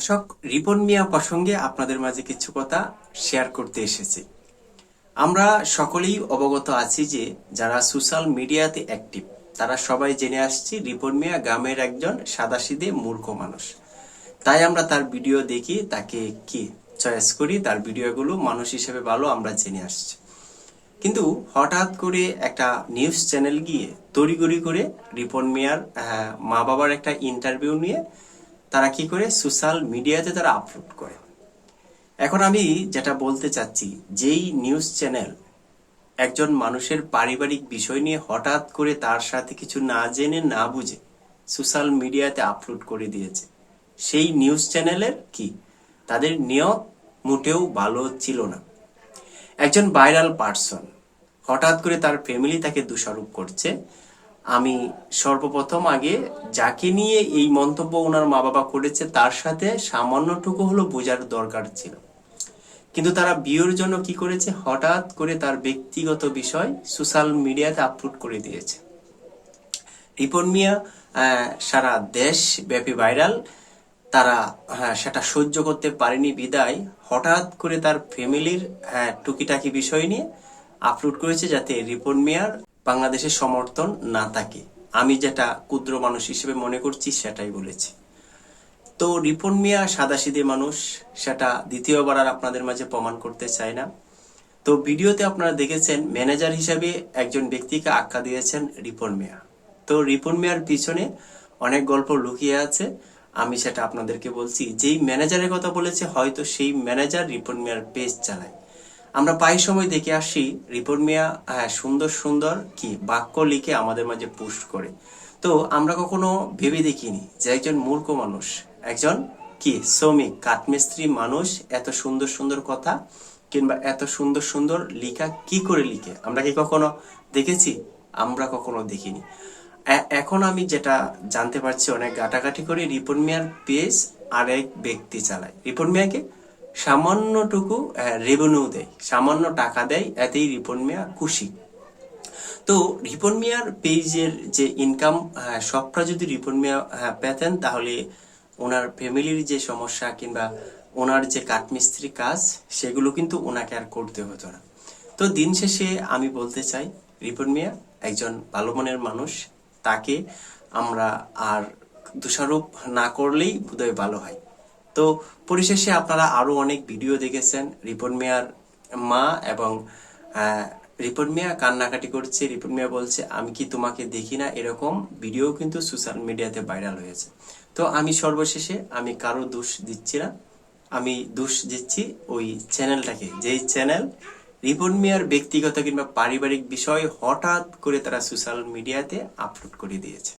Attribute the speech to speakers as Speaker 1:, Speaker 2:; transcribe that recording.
Speaker 1: দর্শক রিপন মিয়া প্রসঙ্গে আপনাদের মাঝে কিছু কথা শেয়ার করতে এসেছি। আমরা সকলেই অবগত আছি যে, যারা সোশ্যাল মিডিয়াতে অ্যাক্টিভ, তারা সবাই জেনে আসছি রিপন মিয়া গ্রামের একজন সাদাসিদে মূর্খ মানুষ। তাই আমরা তার ভিডিও দেখি, তাকে কি চয়েস করি, তার ভিডিওগুলো মানুষ হিসেবে ভালো আমরা জেনে আসছি। কিন্তু হঠাৎ করে একটা নিউজ চ্যানেল গিয়ে তড়িগড়ি করে রিপন মিয়ার মা বাবার একটা ইন্টারভিউ নিয়ে তারা কি করে? সোশ্যাল মিডিয়াতে তারা আপলোড করে। এখন আমি যেটা বলতে চাচ্ছি, যেই নিউজ চ্যানেল একজন মানুষের পারিবারিক বিষয় নিয়ে হঠাৎ করে তার সাথে কিছু না জেনে, না বুঝে সোশ্যাল মিডিয়াতে আপলোড করে দিয়েছে, সেই নিউজ চ্যানেলের কি? তাদের নিয়ত মোটেও ভালো ছিল না। একজন ভাইরাল পার্সন হঠাৎ করে তার ফ্যামিলি তাকে দোষারোপ করছে। আমি সর্বপ্রথম আগে যাকে নিয়ে এই মন্তব্য ওনার মা বাবা করেছে তার সাথে সামান্যটুকু হলো বোঝার দরকার ছিল। কিন্তু তারা বিয়ের জন্য কি করেছে? হঠাৎ করে তার ব্যক্তিগত বিষয় সোশ্যাল মিডিয়াতে আপলোড করে দিয়েছে। রিপন মিয়া সারা দেশ ব্যাপী ভাইরাল। তারা হ্যাঁ, সেটা সহ্য করতে পারেনি বিদায়। হঠাৎ করে তার ফ্যামিলির হ্যাঁ, টুকিটাকি বিষয় নিয়ে আপলোড করেছে যাতে রিপন মিয়ার বাংলাদেশের সমর্থন না থাকে। আমি যেটা ক্ষুদ্র মানুষ হিসেবে মনে করছি, সেটাই বলেছি। তো রিপন মিয়া সাদাসিদে মানুষ, সেটা দ্বিতীয়বার আর আপনাদের মাঝে প্রমাণ করতে চায় না। তো ভিডিওতে আপনারা দেখেছেন, ম্যানেজার হিসাবে একজন ব্যক্তিকে আখ্যা দিয়েছেন রিপন মিয়া। তো রিপন মিয়ার পিছনে অনেক গল্প লুকিয়ে আছে। আমি সেটা আপনাদেরকে বলছি, যেই ম্যানেজারের কথা বলেছে, হয়তো সেই ম্যানেজার রিপন মিয়ার পেজ চালায়। আমরা প্রায় সময় দেখে আসি রিপন মিয়া হ্যাঁ, সুন্দর সুন্দর কি বাক্য লিখে আমাদের মাঝে পোস্ট করে। তো আমরা কখনো ভেবে দেখিনি যে একজন মূর্খ মানুষ একজন কি শ্রমিক কাঠমিস্ত্রি মানুষ এত সুন্দর সুন্দর কথা কিংবা এত সুন্দর সুন্দর লিখা কি করে লিখে? আমরা কি কখনো দেখেছি? আমরা কখনো দেখিনি। এখন আমি যেটা জানতে পারছি অনেক ঘাটাঘাটি করে রিপন মিয়ার পেজ আরেক ব্যক্তি চালায়। রিপন মিয়াকে সামান্যটুকু রেভিনিউ দেয়। সামান্য টাকা দেয়, এতেই রিপন মিয়া খুশি। তো রিপন মিয়ার পেজের যে ইনকাম সবটা যদি রিপন মিয়া পেতেন, তাহলে ওনার ফ্যামিলির যে সমস্যা কিংবা ওনার যে কাঠমিস্ত্রি কাজ, সেগুলো কিন্তু ওনাকে আর করতে হতো না। তো দিন শেষে আমি বলতে চাই, রিপন মিয়া একজন ভালো মনের মানুষ। তাকে আমরা আর দোষারোপ না করলেই বোধহয় ভালো হয়। তো পরিশেষে আপনারা আরও অনেক ভিডিও দেখেছেন। রিপন মিয়ার মা এবং রিপন মিয়া কান্নাকাটি করছে। রিপন মিয়া বলছে, আমি কি তোমাকে দেখি না? এরকম ভিডিও কিন্তু সোশ্যাল মিডিয়াতে ভাইরাল হয়েছে। তো আমি সর্বশেষে, আমি কারও দোষ দিচ্ছি না। আমি দোষ দিচ্ছি ওই চ্যানেলটাকে। যেই চ্যানেল রিপন মিয়ার ব্যক্তিগত কিংবা পারিবারিক বিষয় হঠাৎ করে তারা সোশ্যাল মিডিয়াতে আপলোড করে দিয়েছে।